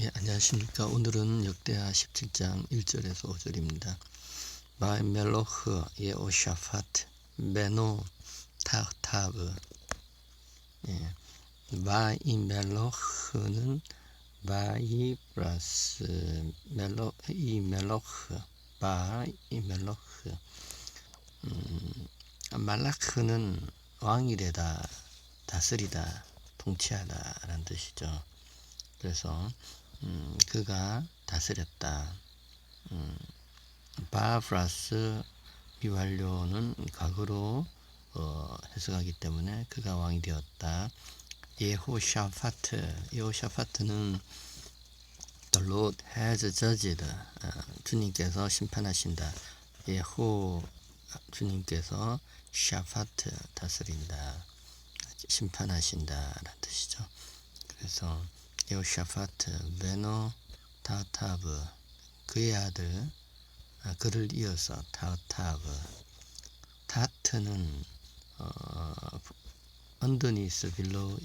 예, 안녕하십니까. 오늘은 역대하 17장 1절에서 5절입니다. 바이 멜로흐 예오샤파트 베노 타타브 예. 바이 멜로흐는 바이 플러스 멜로 이 멜로흐 바이 멜로흐 음, 말라크는 왕이 되다 다스리다 통치하다 라는 뜻이죠. 그래서 음, 그가 다스렸다. 음, 바 플러스 미완료는 과거로 어, 해석하기 때문에 그가 왕이 되었다. 예호샤파트, 예호샤파트는 The Lord has judged. 어, 주님께서 심판하신다. 예호 주님께서 샤파트 다스린다. 심판하신다 라는 뜻이죠. 그래서 여샤파트 베노 타타브 그의 아들 아, 그를 이어서 타타브 타트는 어, underneath below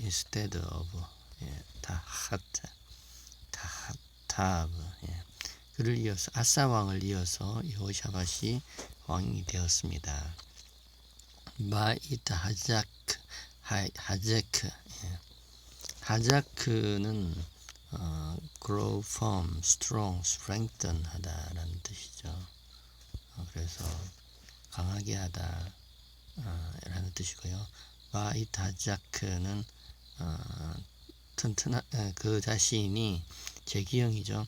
예, 타하트 타타브 예. 그를 이어서 아사 왕을 이어서 여호샤밧이 왕이 되었습니다. 마이타 하자크 하, 하제크 예. 하자크는 어, grow, firm, strong, strengthen 하다라는 뜻이죠. 어, 그래서 강하게 하다 어, 라는 뜻이고요. 마이타자크는 어, 튼튼한 어, 그 자신이 제기형이죠.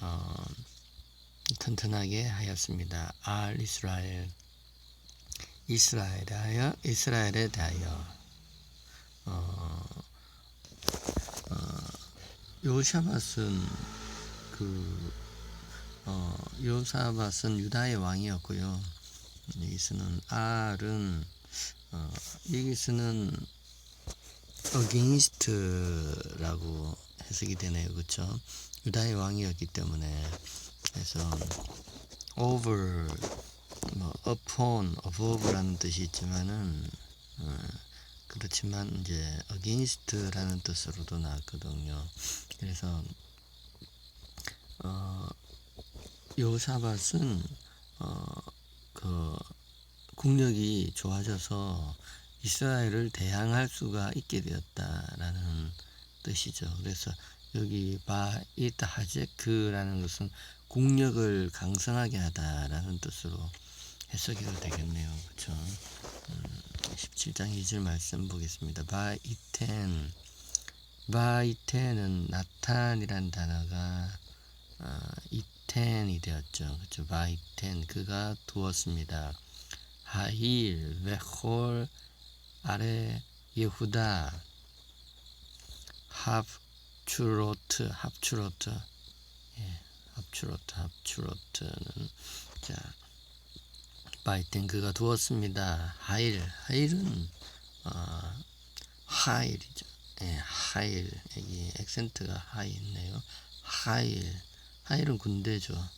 어, 튼튼하게 하였습니다. 알 이스라엘 이스라엘에 대하여 이스라엘에 대하여 어, 요샤밧은 그 어, 요사밧은 유다의 왕이었고요. 여기서는 알은 어, 여기서는 against라고 해석이 되네요. 그렇죠? 유다의 왕이었기 때문에 그래서 over 뭐 upon above라는 뜻이 있지만은 어, 그렇지만 이제 against라는 뜻으로도 나왔거든요. 그래서 어, 요사밧은 어, 그 국력이 좋아져서 이스라엘을 대항할 수가 있게 되었다라는 뜻이죠. 그래서 여기 바이트 하제크라는 것은 국력을 강성하게 하다라는 뜻으로 해석이 되겠네요. 그렇죠? 음. 17장 2절 말씀 보겠습니다. 바이텐 바이텐은 나탄이란 단어가 어, 이텐이 되었죠. 그렇죠. 바이텐 그가 두었습니다. 하일 베홀 아래 예후다 합추로트 합추로트 예, 합추로트 합추로트는 자 그가 두었습니다. 하일 하일은 어, 하일이죠. 예, 하일 여기 액센트가 하이 있네요. 하일 하일은 군대죠.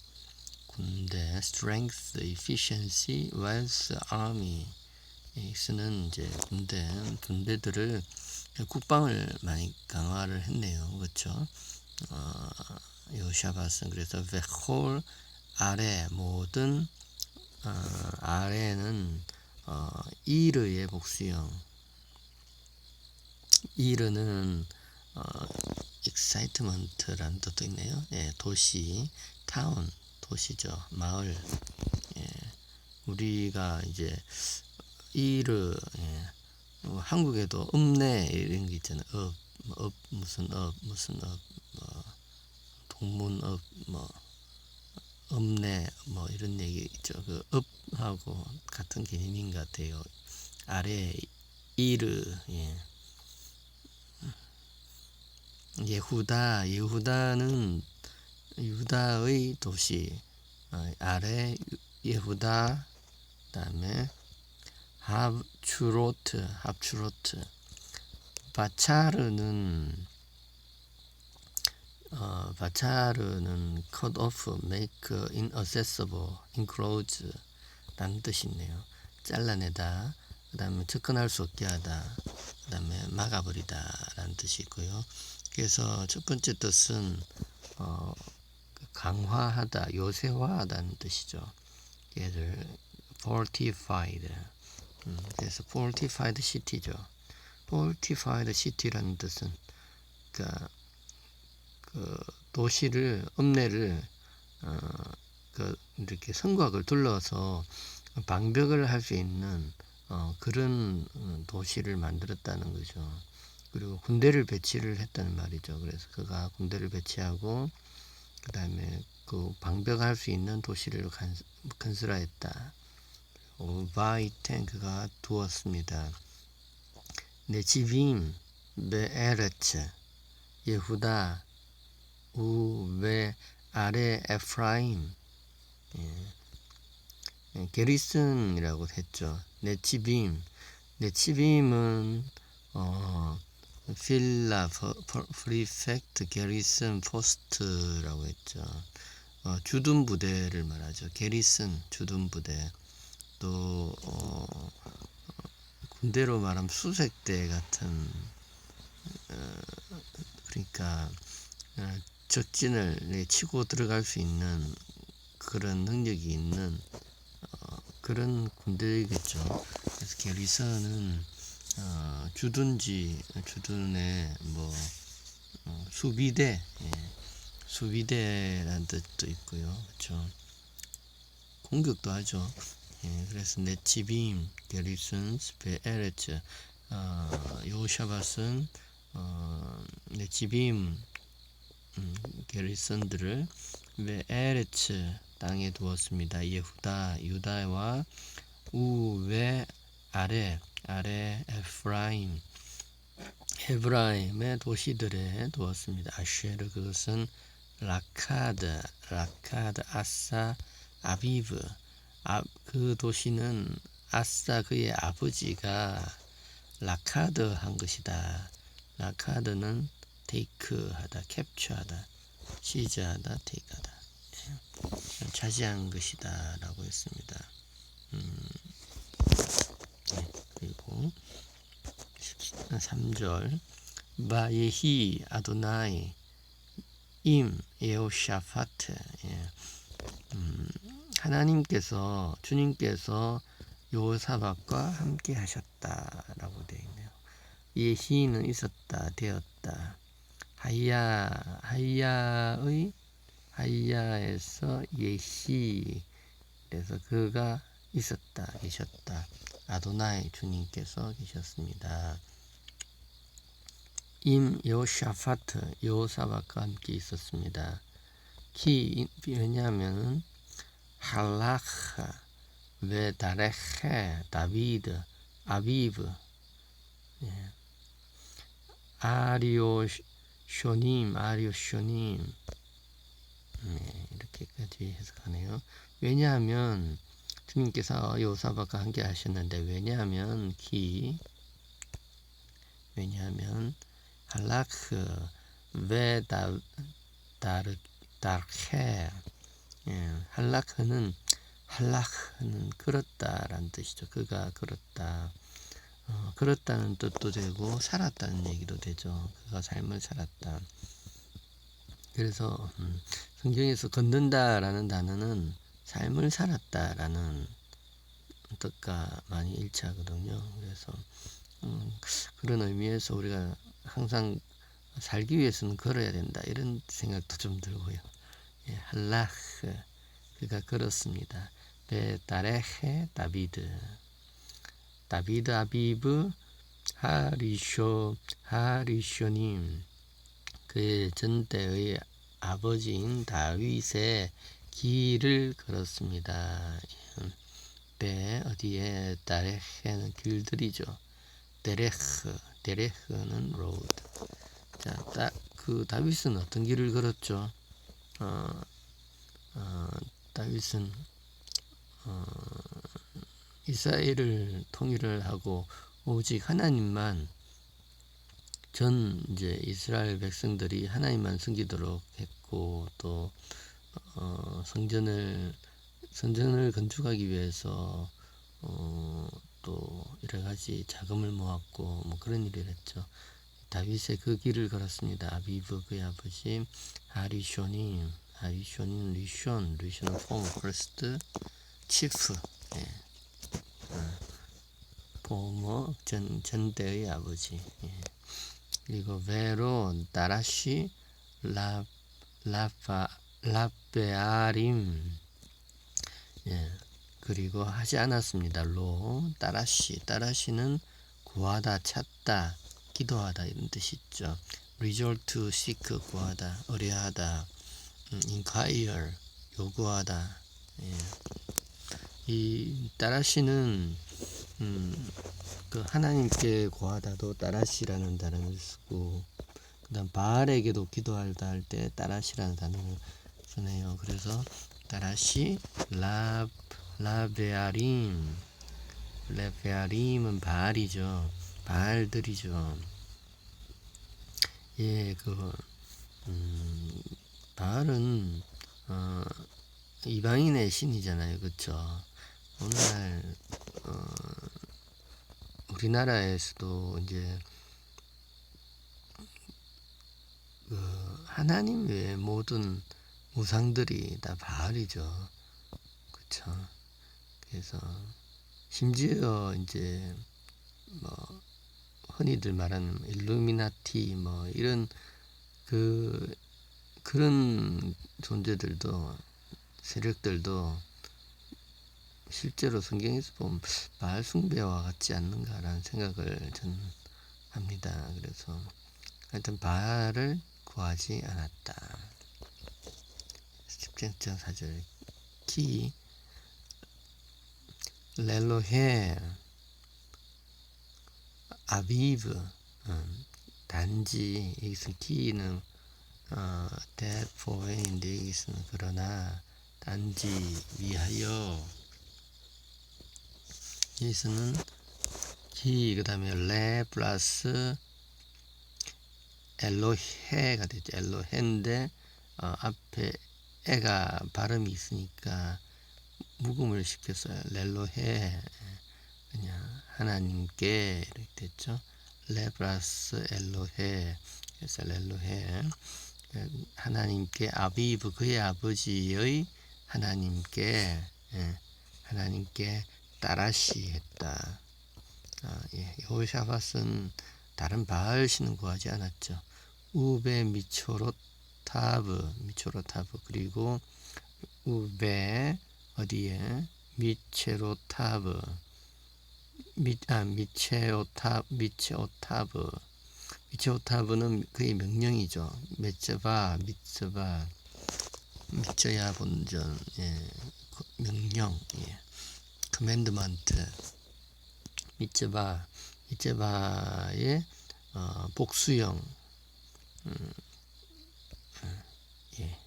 군대 strength, efficiency, wealth, army 여기서는 이제 군대 군대들을 국방을 많이 강화를 했네요. 그렇죠? 어, 요샤바스는 그래서 베홀 아래 모든 어, 아래는 어, 이르의 복수형 이르는 어, excitement라는 뜻도 있네요. 예, 도시, 타운, 도시죠. 마을. 예, 우리가 이제 이르, 예, 뭐 한국에도 읍내 이런 게 있잖아요. 업, 뭐업 무슨 업, 무슨 업, 뭐 동문업, 뭐 읍내 뭐 이런 얘기 있죠. 그 읍하고 같은 개념인 것 같아요. 아래 이르 예. 예후다 예후다는 유다의 도시 어, 아래 예후다 그다음에 합추로트 합추로트 바차르는 어, 바차르는 cut off, make inaccessible, enclose 라는 뜻이 있네요. 잘라내다, 그 다음에 접근할 수 없게 하다, 그 다음에 막아버리다 라는 뜻이 있고요. 그래서 첫 번째 뜻은 어, 그 강화하다, 요새화하다는 뜻이죠. 얘를 fortified. 음, 그래서 fortified city죠. fortified city라는 뜻은 그러니까 그 도시를 읍내를 어, 그 이렇게 성곽을 둘러서 방벽을 할 수 있는 어, 그런 어, 도시를 만들었다는 거죠. 그리고 군대를 배치를 했다는 말이죠. 그래서 그가 군대를 배치하고 그 다음에 그 방벽할 수 있는 도시를 간, 건설하였다. 바이텐 그가 두었습니다. 네지빔 베에르츠 예후다 우베 아래 에프라임 예. 예, 게리슨이라고 했죠. 네치빔 네치빔은 어 필라 프리펙트 게리슨 포스트라고 했죠. 어, 주둔 부대를 말하죠. 게리슨 주둔 부대 또 어, 군대로 말하면 수색대 같은 어, 그러니까 어, 적진을 네, 치고 들어갈 수 있는 그런 능력이 있는 어, 그런 군대이겠죠. 그래서 게리선은 어, 주둔지 주둔의 뭐 어, 수비대 예, 수비대라는 뜻도 있고요. 그렇죠. 공격도 하죠. 예, 그래서 네치빔, 게리슨스, 베에레츠, 어, 요샤밧은 어, 네치빔 음, 게리슨들을 베에레츠 땅에 두었습니다. 예후다, 유다와 우외 아래 아래 에프라임 에브라임의 도시들에 두었습니다. 아쉐르 그것은 라카드, 라카드, 아싸, 아비브. 아, 그 도시는 아싸 그의 아버지가 라카드 한 것이다. 라카드는 테이크하다, 캡처하다, 시즈하다, 테이크하다. 예. 차지한 것이다라고 했습니다. 음, 네, 그리고 3절 바예히 아도나이 임 예호샤파트 예. 음, 하나님께서 주님께서 요사박과 함께 하셨다라고 되어 있네요. 예시는 있었다 되었다. 하야 하야의 하야에서 예시 그래서 그가 있었다 계셨다. 아도나이 주님께서 계셨습니다. 임 요샤파트 요사박과 함께 있었습니다. 키 왜냐하면 할라ха 베다레헤 다비드 아비브 예. 아리오 쇼님 아리오 쇼님 네, 이렇게까지 해석하네요. 왜냐하면 주님께서 요사박과 함께 하셨는데 왜냐하면 기 왜냐하면 할라크 베다 다르 다르헤 예, 할라크는 할라크는 그렇다라는 뜻이죠. 그가 그렇다. 어, 그렇다는 뜻도 되고 살았다는 얘기도 되죠. 그가 삶을 살았다. 그래서 음, 성경에서 걷는다라는 단어는 삶을 살았다라는 뜻과 많이 일치하거든요. 그래서 음, 그런 의미에서 우리가 항상 살기 위해서는 걸어야 된다 이런 생각도 좀 들고요. 예, 할라흐 그가 걸었습니다. 베 다레헤 다비드 다비드 아비브 하리쇼 하리쇼님 그의 전대의 아버지인 다윗의 길을 걸었습니다. 배 어디에 다레헤는 길들이죠. 데레흐 데레흐는 로드. 자, 딱 그 다윗은 어떤 길을 걸었죠? 어, 어, 다윗은 어, 이스라엘을 통일을 하고 오직 하나님만 전 이제 이스라엘 백성들이 하나님만 섬기도록 했고 또 어, 성전을 성전을 건축하기 위해서 어, 또 여러 가지 자금을 모았고 뭐 그런 일을 했죠. 다윗의 그 길을 걸었습니다. 아비브 그의 아버지 아리쇼님 아리쇼님 리션 리션은 폼 퍼스트 치프 예. 어, 포머 전 전대의 아버지 예. 그리고 베로 다라시 라 라파 라베아림 예. 그리고 하지 않았습니다. 로 따라시 따라시는 구하다 찾다 기도하다 이런 뜻이 있죠. resort to seek 구하다 의뢰하다 음, inquire 요구하다 예. 이 따라시는 음, 그 하나님께 구하다도 따라시라는 단어를 쓰고 그다음 바알에게도 기도하다 할 때 따라시라는 단어를 쓰네요. 그래서 따라시 라 라베아림 레베아림은 바알이죠. 바알들이죠. 예, 그 음, 바알은 어, 이방인의 신이잖아요, 그렇죠? 오늘날 어, 우리나라에서도 이제 그 하나님 외에 모든 우상들이 다 바알이죠, 그렇죠? 그래서 심지어 이제 뭐 흔히들 말하는 일루미나티 뭐 이런 그 그런 존재들도 세력들도 실제로 성경에서 보면 바알 숭배와 같지 않는가라는 생각을 저는 합니다. 그래서 하여튼 바알을 구하지 않았다. 10장 4절 키 렐로헤 아비브 음, 단지 여기서 키는 어, 대포인데 여기서는 그러나 단지 위하여 여기서는 키 그다음에 레 플러스 엘로헤가 되죠. 엘로헤인데 어, 앞에 애가 발음이 있으니까 묵음을 시켰어요. 렐로헤 그냥 하나님께 이렇게 됐죠. 레 플러스 엘로헤 그래서 렐로헤 하나님께 아비브 그의 아버지의 하나님께 예, 하나님께 따라시 했다. 아, 예, 여호샤밧은 다른 바알 신은 구하지 않았죠. 우베 미초로타브 미초로타브. 그리고 우베 어디에? 미체로타브. 미, 아, 미체오타 미체오타브. 미체오타브는 그의 명령이죠. 메츠바 미츠바. 미쳐야 본전. 예, 명령. 예. 커맨드먼트 미츠바 미츠바의 어, 복수형 음, 예.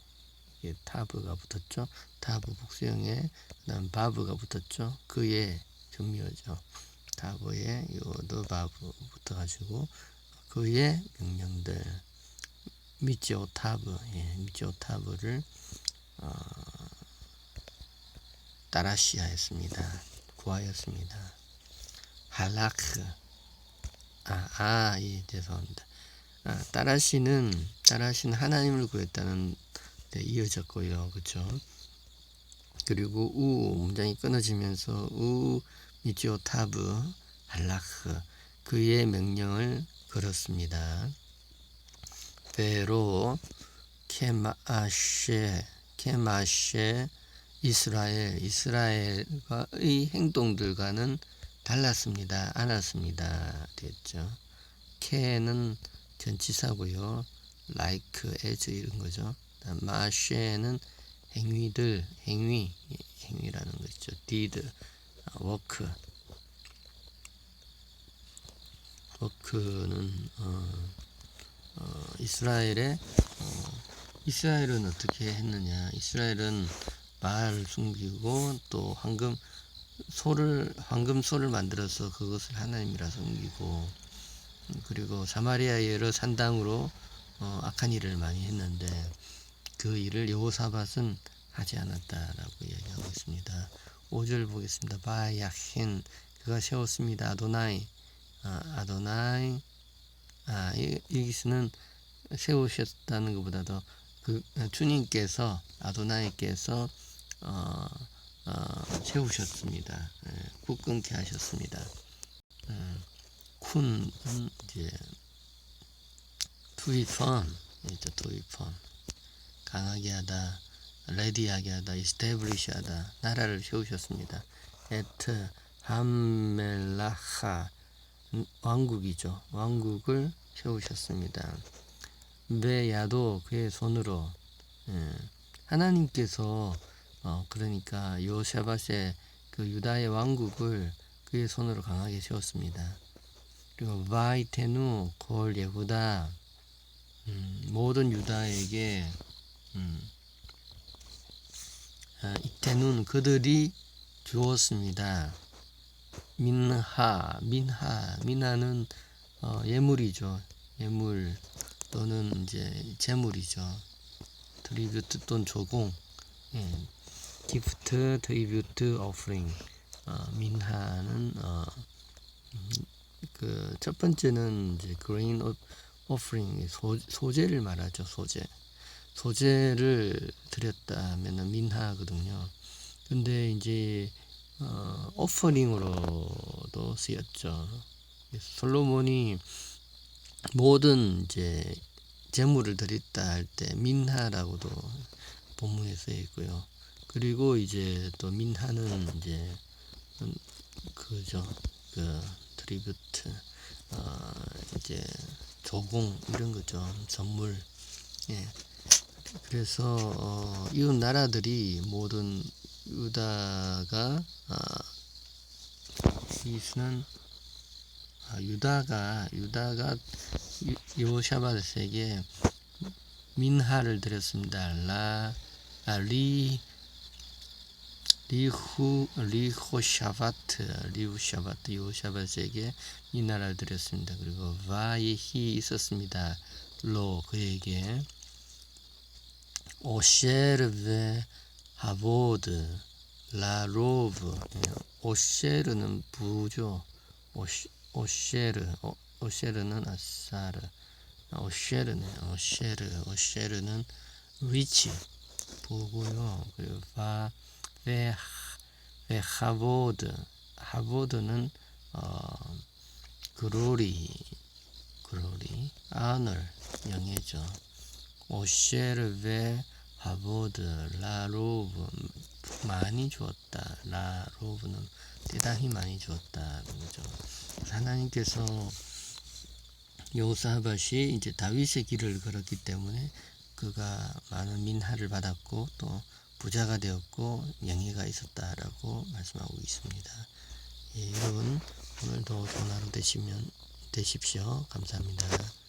예, 타브가 붙었죠. 타브 복수형에 그다음 바브가 붙었죠. 그의 전미어죠. 타브의 요도 바브 붙어가지고 그의 명령들 미치오 타브 예, 미치오 타브를 어, 따라시하였습니다. 구하였습니다. 할라크 아, 아, 예, 죄송합니다. 아, 따라시는 따라시는 하나님을 구했다는 데 이어졌고요, 그렇죠? 그리고 우 문장이 끊어지면서 우 미지오 타브 할라크 그의 명령을 걸었습니다. 베로 케마쉐 케마쉐 이스라엘 이스라엘과의 행동들과는 달랐습니다. 않았습니다. 됐죠. 케는 전치사고요. like, as 이런 거죠. 마쉐는 행위들, 행위, 행위라는 거죠. did, work. 워크는 어, 어, 이스라엘의 어, 이스라엘은 어떻게 했느냐? 이스라엘은 말을 숨기고 또 황금 소를 황금 소를 만들어서 그것을 하나님이라 숨기고 그리고 사마리아의 산당으로 어, 악한 일을 많이 했는데 그 일을 여호사밧은 하지 않았다라고 이야기하고 있습니다. 5절 보겠습니다. 바야힌 그가 세웠습니다. 아도나이 아, 아도나이 아 이- 여기서는 세우셨다는 것보다도 그 주님께서 아도나이께서 어, 어, 세우셨습니다. 예, 굳건케 하셨습니다. 음, 쿤은 이제 투입헌 이제 투입헌 강하게 하다 레디하게 하다 이스테블리시 하다 나라를 세우셨습니다. 에트 함멜라하 음, 왕국이죠. 왕국을 세우셨습니다. 베야도 그의 손으로 예, 하나님께서 어, 그러니까 요샤밧의 그 유다의 왕국을 그의 손으로 강하게 세웠습니다. 그리고 바이테누 골 예후다 음, 모든 유다에게 음, 아, 이때는 그들이 주었습니다. 민하, 민하, 민하는 어, 예물이죠. 예물 또는 이제 재물이죠. 트리뷰트 또는 조공, 예. 기프트, 트리뷰트, 오프링. 어, 민하는 어, 그첫 번째는 이제 그레인 오프링 소, 소재를 말하죠. 소재. 소재를 드렸다면은 민하거든요. 근데 이제 어, 오퍼링으로도 쓰였죠. 솔로몬이 모든 이제 재물을 드렸다 할 때 민하라고도 본문에 쓰여 있고요. 그리고 이제 또 민하는 이제 음, 그죠? 그 트리뷰트 어, 이제 조공 이런 거죠. 선물. 예. 그래서 어, 이웃 나라들이 모든 유다가 아, 이스는 아, 유다가 유다가 요샤바스에게 민하를 드렸습니다. 라 아, 리 리후 리호샤바트 리후샤바트 요샤바스에게 민하를 드렸습니다. 그리고 바이히 있었습니다. 로 그에게 오셰르베 하보드 라로브 예, 오셰르는 부죠. 오셰르 오, 오셰르는 아사르 오셰르네 오셰르 오셰르는 리치 부고요. 그리고 바 베, 베 하보드 하보드는 어, 그로리 그로리 아널 영예죠. 오셰르베 하보드 라로브 많이 주었다. 라로브는 대단히 많이 주었다. 그죠. 하나님께서 요사밭이 이제 다윗의 길을 걸었기 때문에 그가 많은 민하를 받았고 또 부자가 되었고 영예가 있었다라고 말씀하고 있습니다. 예, 여러분 오늘도 좋은 하루 되시면 되십시오. 감사합니다.